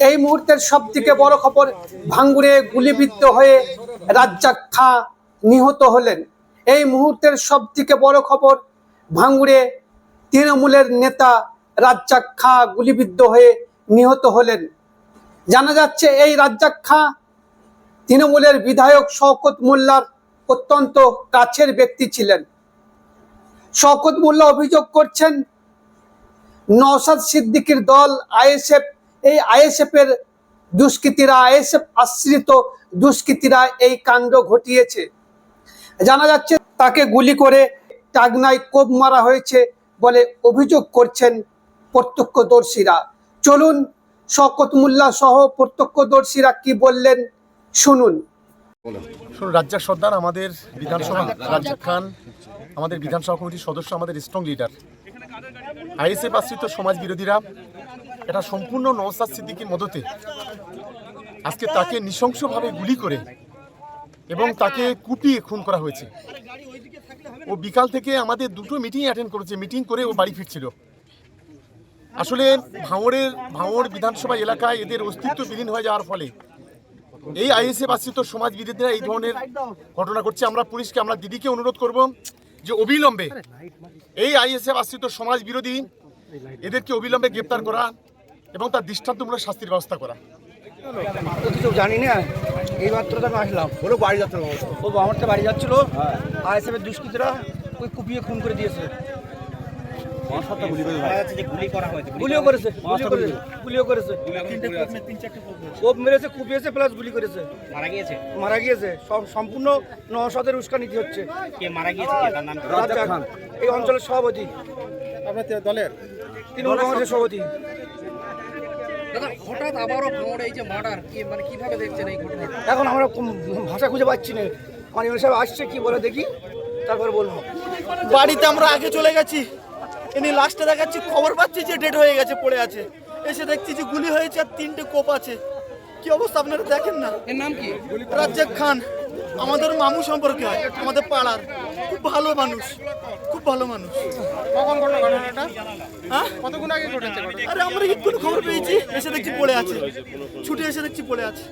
এই মুহূর্তের সব থেকে বড় খবর, ভাঙ্গুরে গুলিবিদ্ধ হয়ে রাজ্জাক খা নিহত হলেন। এই মুহূর্তের সব থেকে বড় খবর, ভাঙ্গুরে তৃণমূলের নেতা রাজ্জাক খা গুলিবিদ্ধ হয়ে নিহত হলেন। জানা যাচ্ছে, এই রাজ্জাক খা তৃণমূলের বিধায়ক শওকত মোল্লার অত্যন্ত কাছের ব্যক্তি ছিলেন। শওকত মোল্লা অভিযোগ করছেন, নওশাদ সিদ্দিকীর দল, আইএসএফ এই আইএসএফ এর দুষ্কৃতীরা, আইএসএফ আশ্রিত দুষ্কৃতীরা এই কাণ্ড ঘটিয়েছে। জানা যাচ্ছে তাকে গুলি করে টাগনায় কোপ মারা হয়েছে বলে অভিযোগ করছেন প্রত্যক্ষদর্শীরা। চলুন শকত মোল্লা সহ প্রত্যক্ষদর্শীরা কি বললেন শুনুন। শুনুন, রাজ্জাক সর্দার আমাদের বিধানসভা, রাজ্জাক খান, আমাদের বিধানসভা কমিটির সদস্য, আমাদের স্ট্রং লিডার আইএসএফ আশ্রিত সমাজ বিরোধীরা এটা সম্পূর্ণ নওসাদ সিদ্দিকির মদতে। আজকে তাকে নৃশংসভাবে গুলি করে এবং তাকে কুপিয়ে খুন করা হয়েছে। ও বিকাল থেকে আমাদের দুটো মিটিং অ্যাটেন্ড করেছে। মিটিং করে ও বাড়ি ফিরছিল। আসলে ভাঙড়ের, ভাঙড় বিধানসভা এলাকায় এদের অস্তিত্ব বিলীন হয়ে যাওয়ার ফলে এই আইএসএফ আশ্রিত সমাজ বিরোধীরা এই ধরনের ঘটনা করছে আমরা পুলিশকে, আমরা দিদিকে অনুরোধ করব যে অবিলম্বে এই আইএসএফ আশ্রিত সমাজ বিরোধী এদেরকে অবিলম্বে গ্রেপ্তার করা। এবং তার দৃষ্টান্তমূলক শাস্তির ব্যবস্থা করা। কিছু জানি না এই মাত্র তো আমি আসলাম। বলো বাড়ি যাচ্ছিল ও আমার তো বাড়ি যাচ্ছিল। আইএসএফের দুষ্কৃতীরা ওই কুপিয়ে খুন করে দিয়েছে। গুলিও করেছে গুলিও করেছে। কোপ মেরেছে কুপিয়েছে প্লাস গুলি করেছে। মারা গিয়েছে? মারা গিয়েছে। সব সম্পূর্ণ নশদের উস্কানিতে হচ্ছে। কে মারা গিয়েছে কে? তার নাম কি? রাজ্জাক এই অঞ্চলের সভাপতি। আপনার দলের? তৃণমূল কংগ্রেসের সভাপতি। হঠাৎ আবারও ভাঙড়ে এই যে মার্ডার কি মানে কীভাবে দেখছেন এই ঘটনাটা? এখন আমরা ভাষা খুঁজে পাচ্ছি না। মানে সাহেব আসছে কি বলে দেখি তারপরে বলব। বাড়িতে আমরা আগে চলে গেছি। এনে লাস্টে দেখাচ্ছি খবর পাচ্ছি যে ডেড হয়ে গেছে পড়ে আছে। এসে দেখছি যে গুলি হয়েছে আর তিনটে কোপ আছে। কি অবস্থা আপনারা দেখেন না? এর নাম কি? রাজ্জাক খান আমাদের মামু সম্পর্কে হয় আমাদের পাড়ার। খুব ভালো মানুষ। ভালো মানুষ। কখন ঘটনা ঘটনাটা হ্যাঁ? কতক্ষণ আগে ঘটেছে আরে আমরা এক্ষুনি খবর পেয়েছি এসে দেখছি পড়ে আছে। ছুটে এসে দেখছি পড়ে আছে।